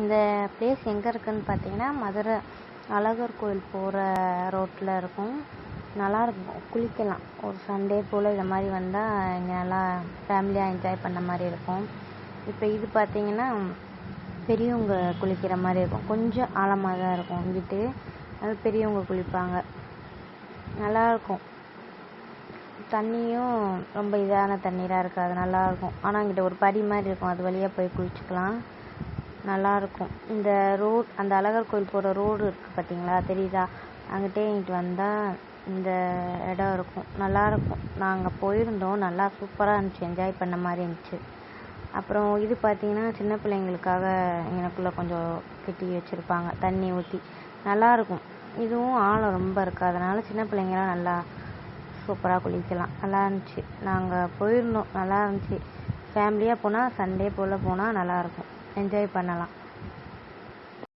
இந்த பிளேஸ் எங்கே இருக்குதுன்னு பார்த்தீங்கன்னா மதுரை அழகர் கோயில் போகிற ரோட்டில் இருக்கும். நல்லாயிருக்கும் குளிக்கலாம். ஒரு சண்டே போல் இந்த மாதிரி வந்தால் இங்கே நல்லா ஃபேமிலியாக என்ஜாய் பண்ண மாதிரி இருக்கும். இப்போ இது பார்த்தீங்கன்னா பெரியவங்க குளிக்கிற மாதிரி இருக்கும். கொஞ்சம் ஆழமாக தான் இருக்கும் இங்கிட்டு அது பெரியவங்க குளிப்பாங்க. நல்லாயிருக்கும் தண்ணியும் ரொம்ப இதான தண்ணீராக இருக்காது நல்லாயிருக்கும் ஆனால் இங்கிட்ட ஒரு படி மாதிரி இருக்கும். அது வழியாக போய் குளிச்சுக்கலாம். நல்லாயிருக்கும் இந்த ரோட் அந்த அழகர் கோயில் போகிற ரோடு இருக்குது பார்த்தீங்களா தெரியுதா? அங்கிட்டே இங்கிட்டு வந்தால் இந்த இடம் இருக்கும். நல்லாயிருக்கும் நாங்கள் போயிருந்தோம். நல்லா சூப்பராக இருந்துச்சு. என்ஜாய் பண்ண மாதிரி இருந்துச்சு. அப்புறம் இது பார்த்தீங்கன்னா சின்ன பிள்ளைங்களுக்காக எனக்குள்ளே கொஞ்சம் கட்டி வச்சுருப்பாங்க. தண்ணி ஊற்றி நல்லாயிருக்கும் இதுவும் ஆழம் ரொம்ப இருக்காதனால சின்ன பிள்ளைங்களாம் நல்லா சூப்பராக குளிக்கலாம். நல்லா இருந்துச்சு. நாங்கள் போயிருந்தோம். நல்லா இருந்துச்சு. ஃபேமிலியாக போனால் சண்டே போல் போனால் நல்லாயிருக்கும் என்ஜாய் பண்ணலாம்.